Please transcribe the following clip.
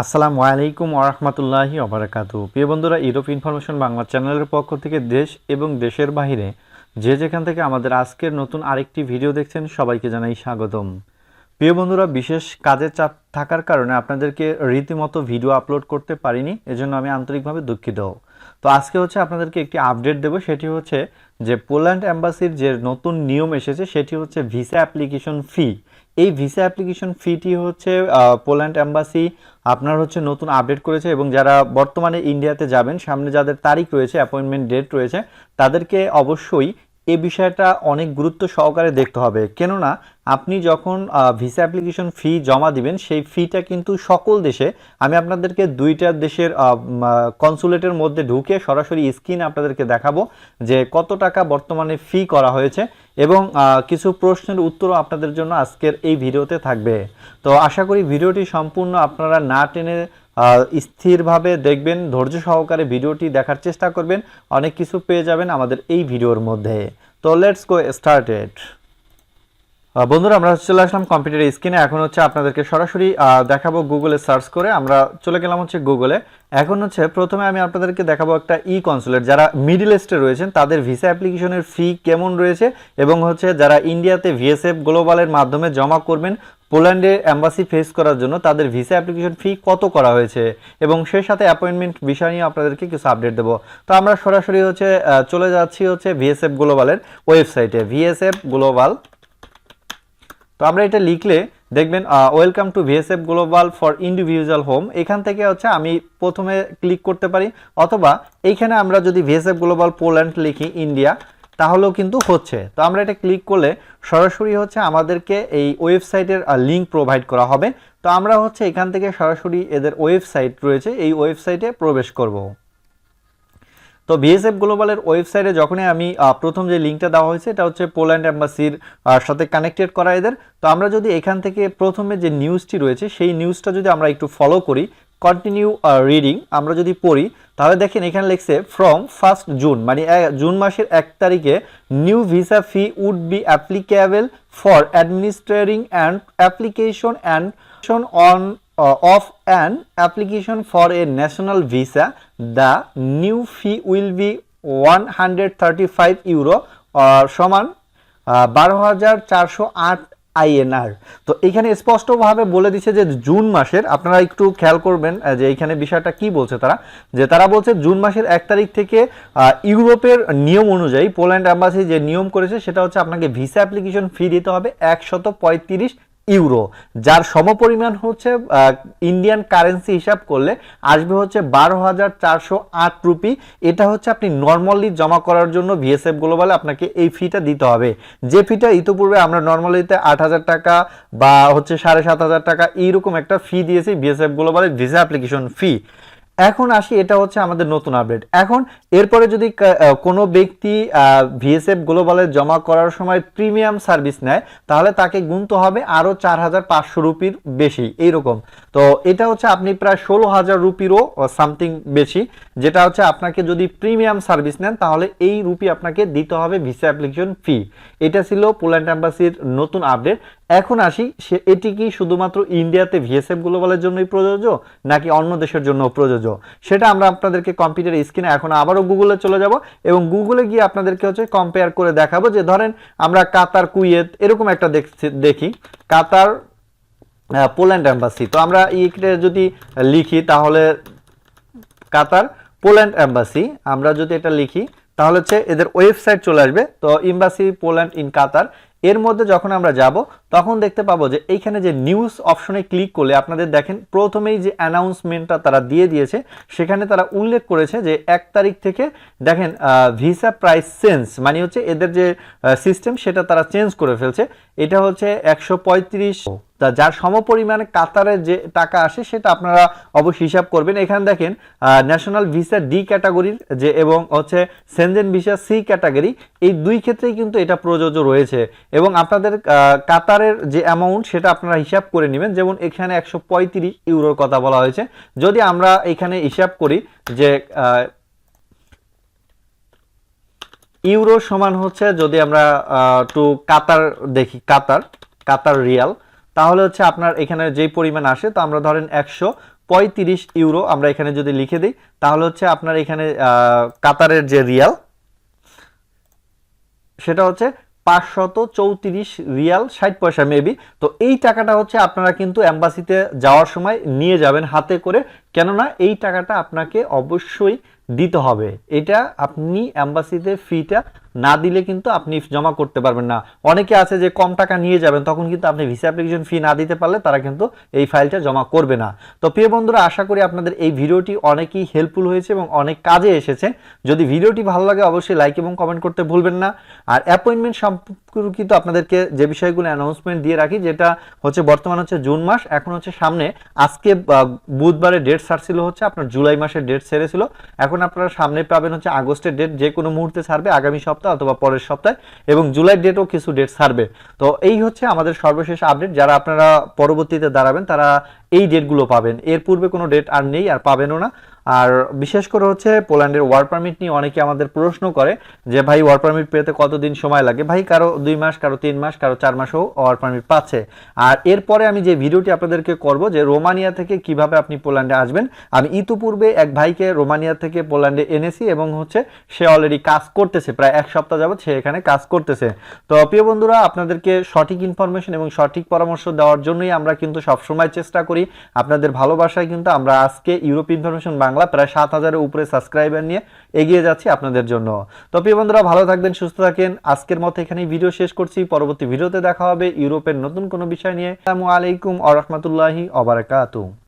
আসসালামু আলাইকুম ওরহমতুল্লাহি অবরাকাতু প্রিয় বন্ধুরা, ইউরোপ ইনফরমেশন বাংলা চ্যানেলের পক্ষ থেকে দেশ এবং দেশের বাইরে যে যেখান থেকে আমাদের আজকের নতুন আরেকটি ভিডিও দেখছেন, সবাইকে জানাই স্বাগতম। প্রিয় বন্ধুরা, বিশেষ কাজের চাপ থাকার কারণে আপনাদেরকে রীতিমতো ভিডিও আপলোড করতে পারিনি, এজন্য আমি আন্তরিকভাবে দুঃখিত। তো আজকে হচ্ছে আপনাদেরকে একটি আপডেট দেব, সেটি হচ্ছে যে পোল্যান্ড অ্যাম্বাসির যে নতুন নিয়ম এসেছে, সেটি হচ্ছে ভিসা অ্যাপ্লিকেশন ফি। এই ভিসা অ্যাপ্লিকেশন ফিটি হচ্ছে পোল্যান্ড অ্যাম্বাসি আপনার হচ্ছে নতুন আপডেট করেছে এবং যারা বর্তমানে ইন্ডিয়াতে যাবেন, সামনে যাদের তারিখ রয়েছে অ্যাপয়েন্টমেন্ট ডেট রয়েছে, তাদেরকে অবশ্যই এই বিষয়টা অনেক গুরুত্ব সহকারে দেখতে হবে। কেননা, আপনি যখন ভিসা অ্যাপ্লিকেশন ফি জমা দিবেন, সেই ফিটা কিন্তু সকল দেশে, আমি আপনাদেরকে দুইটা দেশের কনসুলেটের মধ্যে ঢুকে সরাসরি স্ক্রিন আপনাদেরকে দেখাবো যে কত টাকা বর্তমানে ফি করা হয়েছে এবং কিছু প্রশ্নের উত্তরও আপনাদের জন্য আজকের এই ভিডিওতে থাকবে। তো আশা করি ভিডিওটি সম্পূর্ণ আপনারা না টেনে স্থিরভাবে দেখবেন, ধৈর্য সহকারে ভিডিওটি দেখার চেষ্টা করবেন। অনেক কিছু পেয়ে যাবেন আমাদের এই ভিডিওর মধ্যে। তো লেটস গো স্টার্টেড বন্ধুরা, আমরা চলে আসলাম কম্পিউটার স্ক্রিনে। এখন হচ্ছে আপনাদেরকে সরাসরি দেখাবো গুগলে সার্চ করে। আমরা চলে গেলাম হচ্ছে গুগলে এখন হচ্ছে প্রথমে আমি আপনাদেরকে দেখাবো একটা ই কনসুলেট যারা মিডিল ইস্টে রয়েছেন, তাদের ভিসা অ্যাপ্লিকেশনের ফি কেমন রয়েছে? এবং হচ্ছে যারা ইন্ডিয়াতে ভিএসএফ গ্লোবালের মাধ্যমে জমা করবেন পোল্যান্ডে অ্যাম্বাসি ফেস করার জন্য তাদের ভিসা অ্যাপ্লিকেশন ফি কত করা হয়েছে? এবং সেই সাথে অ্যাপয়েন্টমেন্ট বিষয় নিয়ে আপনাদেরকে কিছু আপডেট দেবো। তো আমরা সরাসরি হচ্ছে চলে যাচ্ছি হচ্ছে ভিএসএফ গ্লোবালের ওয়েবসাইটে ভিএসএফ গ্লোবাল তো আমরা এটা লিখলে দেখবেন welcome to VSF global for individual home এখান থেকে হচ্ছে আমি প্রথমে ক্লিক করতে পারি, অথবা এইখানে আমরা যদি ভিএসএফ গ্লোবাল পোল্যান্ড লিখি ইন্ডিয়া তাহলেও কিন্তু হচ্ছে। তো আমরা এটা ক্লিক করলে সরাসরি হচ্ছে আমাদেরকে এই ওয়েবসাইটের লিঙ্ক প্রোভাইড করা হবে। তো আমরা হচ্ছে এখান থেকে সরাসরি এদের ওয়েবসাইট রয়েছে, এই ওয়েবসাইটে প্রবেশ করব। তো বিএসএফ গ্লোবালের ওয়েবসাইটে যখনই আমি প্রথম যে লিঙ্কটা দেওয়া হয়েছে, এটা হচ্ছে পোল্যান্ড অ্যাম্বাসির সাথে কানেক্টেড করা এদের। তো আমরা যদি এখান থেকে প্রথমে যে নিউজটি রয়েছে, সেই নিউজটা যদি আমরা একটু ফলো করি কন্টিনিউ রিডিং আমরা যদি পড়ি, তাহলে দেখেন এখানে লিখছে ফ্রম ফার্স্ট জুন মানে জুন মাসের এক তারিখে new visa fee would be applicable for administrating and application and on of an application for a national visa, the new fee will be 135 euro or সমান বারো হাজার চারশো আট আইএনআর তো এখানে স্পষ্টভাবে বলে দিচ্ছে যে জুন মাসের আপনারা একটু খেয়াল করবেন যে এখানে বিষয়টা কি বলছে তারা যে তারা বলছে জুন মাসের এক তারিখ থেকে ইউরোপের নিয়ম অনুযায়ী পোল্যান্ড অ্যাম্বাসি যে নিয়ম করেছে সেটা হচ্ছে আপনাকে ভিসা অ্যাপ্লিকেশন ফি দিতে হবে একশত পঁয়ত্রিশ ইউরো, যার সমপরিমাণ হচ্ছে ইন্ডিয়ান কারেন্সি হিসাব করলে আসবে হচ্ছে বারো হাজার চারশো আট রুপি। এটা হচ্ছে আপনি নর্মালি জমা করার জন্য ভিএসএফ গ্লোবালে আপনাকে এই ফিটা দিতে হবে। যে ফিটা ইতিপূর্বে আমরা নর্মালিতে আট হাজার টাকা বা হচ্ছে সাড়ে সাত হাজার টাকা এইরকম একটা ফি দিয়েছি ভিএসএফ গ্লোবালের ভিসা অ্যাপ্লিকেশন ফি এখন আসি, এটা হচ্ছে আমাদের নতুন আপডেট এখন এরপরে যদি কোনো ব্যক্তি ভিএসএফ গ্লোবালে জমা করার সময় প্রিমিয়াম সার্ভিস নেয়, তাহলে তাকে গুনতে হবে আরও চার হাজার পাঁচশো রুপির বেশি, এইরকম। তো এটা হচ্ছে আপনি প্রায় ষোলো হাজার রুপিরও সামথিং বেশি, যেটা হচ্ছে আপনাকে যদি প্রিমিয়াম সার্ভিস নেন, তাহলে এই রুপি আপনাকে দিতে হবে ভিসা অ্যাপ্লিকেশন ফি এটা ছিল পোল্যান্ড অ্যাম্বাসির নতুন আপডেট এখন আসি, সে এটি কি শুধুমাত্র ইন্ডিয়াতে ভিএসএফ গ্লোবালের জন্যই প্রযোজ্য, নাকি অন্য দেশের জন্য প্রযোজ্য? সেটা আমরা আপনাদেরকে কম্পিউটার স্ক্রিনে এখন আবারও গুগলে চলে যাব এবং গুগলে গিয়ে আপনাদেরকে হচ্ছে কম্পেয়ার করে দেখাবো যে, ধরেন আমরা কাতার, কুয়েত এরকম একটা দেখি। কাতার পোল্যান্ড অ্যাম্বাসি তো আমরা এইটা যদি লিখি তাহলে কাতার, পোল্যান্ড অ্যাম্বাসি আমরা যদি এটা লিখি তাহলে হচ্ছে এদের ওয়েবসাইট চলে আসবে। তো এম্বাসি পোল্যান্ড ইন কাতার। এর মধ্যে যখন আমরা যাব, তখন দেখতে পাবো যে এইখানে যে নিউজ অপশনে ক্লিক করলে আপনাদের দেখেন, প্রথমেই যে অ্যানাউন্সমেন্টটা তারা দিয়ে দিয়েছে, সেখানে তারা উল্লেখ করেছে যে এক তারিখ থেকে দেখেন ভিসা প্রাইস চেঞ্জ মানে হচ্ছে এদের যে সিস্টেম সেটা তারা চেঞ্জ করে ফেলছে। এটা হচ্ছে একশো পঁয়ত্রিশ তা যার সমপরিমাণে কাতারের যে টাকা আসে সেটা আপনারা অবশ্যই হিসাব করবেন। এখানে দেখেন ন্যাশনাল ভিসা ডি ক্যাটাগরির যে এবং হচ্ছে সেনজেন ভিসা সি ক্যাটাগরি এই দুই ক্ষেত্রেই কিন্তু এটা প্রযোজ্য রয়েছে। এবং আপনাদের কাতারের যে অ্যামাউন্ট সেটা আপনারা হিসাব করে নেবেন। যেমন এখানে একশো পঁয়ত্রিশ ইউরোর কথা বলা হয়েছে। যদি আমরা এখানে হিসাব করি যে ইউরো সমান হচ্ছে যদি আমরা টু কাতার দেখি, কাতার কাতার রিয়াল তাহলে হচ্ছে আপনার এখানে যেই পরিমাণ আসে, তো আমরা ধরেন একশো পঁয়ত্রিশ ইউরো আমরা এখানে যদি লিখে দিই, তাহলে হচ্ছে আপনার এখানে কাতারের যে রিয়াল, সেটা হচ্ছে পাঁচশত চৌত্রিশ রিয়াল ষাট পয়সা মেবি। তো এই টাকাটা হচ্ছে আপনারা কিন্তু অ্যাম্বাসিতে যাওয়ার সময় নিয়ে যাবেন হাতে করে, কেননা এই টাকাটা আপনাকে অবশ্যই দিতে হবে। এটা আপনি অ্যাম্বাসিতে ফিটা না দিলে কিন্তু আপনি জমা করতে পারবেন না। অনেকে আছে যে কম টাকা নিয়ে যাবেন, তখন কিন্তু আপনি ভিসা অ্যাপ্লিকেশন ফি না দিতে পারলে তারা কিন্তু এই ফাইলটা জমা করবে না। তো প্রিয় বন্ধুরা, আশা করি আপনাদের এই ভিডিওটি অনেকই হেল্পফুল হয়েছে এবং অনেক কাজে এসেছে। যদি ভিডিওটি ভালো লাগে, অবশ্যই লাইক এবং কমেন্ট করতে ভুলবেন না। আর অ্যাপয়েন্টমেন্ট সম্পর্কিত আপনাদেরকে যে বিষয়গুলো অ্যানাউন্সমেন্ট দিয়ে রাখি, যেটা হচ্ছে বর্তমান হচ্ছে জুন মাস, এখন হচ্ছে সামনে, আজকে বুধবারে ডেট ছাড়ছিল হচ্ছে আপনার জুলাই মাসের ডেট ছেড়েছিল। এখন আপনারা সামনে পাবেন হচ্ছে আগস্টের ডেট যে কোনো মুহূর্তে ছাড়বে, আগামী সপ্তাহ অথবা পরের সপ্তাহে, এবং জুলাই ডেটও কিছু ডেট ছাড়বে। তো এই হচ্ছে আমাদের সর্বশেষ আপডেট যারা আপনারা পরবর্তীতে দাঁড়াবেন, তারা এই ডেটগুলো পাবেন। এর পূর্বে কোনো ডেট আর নেই, আর পাবেনও না। আর বিশেষ করে হচ্ছে পোল্যান্ডের ওয়ার পারমিট নিয়ে অনেকে আমাদের প্রশ্ন করে যে, ভাই, ওয়ার পারমিট পেতে কতদিন সময় লাগে? ভাই, কারও দুই মাস, কারও তিন মাস, কারও চার মাসও ওয়ার পারমিট পাচ্ছে। আর এরপরে আমি যে ভিডিওটি আপনাদেরকে করব যে, রোমানিয়া থেকে কীভাবে আপনি পোল্যান্ডে আসবেন, আমি ইতিপূর্বে এক ভাইকে রোমানিয়া থেকে পোল্যান্ডে এনেছি এবং হচ্ছে সে অলরেডি কাজ করতেছে। প্রায় এক সপ্তাহ যাবত সে এখানে কাজ করতেছে। তো, প্রিয় বন্ধুরা, আপনাদেরকে সঠিক ইনফরমেশন এবং সঠিক পরামর্শ দেওয়ার জন্যই আমরা কিন্তু সবসময় চেষ্টা করি। আপনাদের ভালোবাসায় কিন্তু আমরা আজকে ইউরোপ ইনফরমেশন বাংলা প্রায় সাত হাজারের উপরে সাবস্ক্রাইবার নিয়ে এগিয়ে যাচ্ছি আপনাদের জন্য। তো প্রিয় বন্ধুরা, ভালো থাকবেন, সুস্থ থাকেন। আজকের মতো এখানেই ভিডিও শেষ করছি। পরবর্তী ভিডিওতে দেখা হবে। ইউরোপের নতুন কোনো বিষয় নিয়ে। আসসালামু আলাইকুম আ রহমতুল্লাহি অবরাকাতু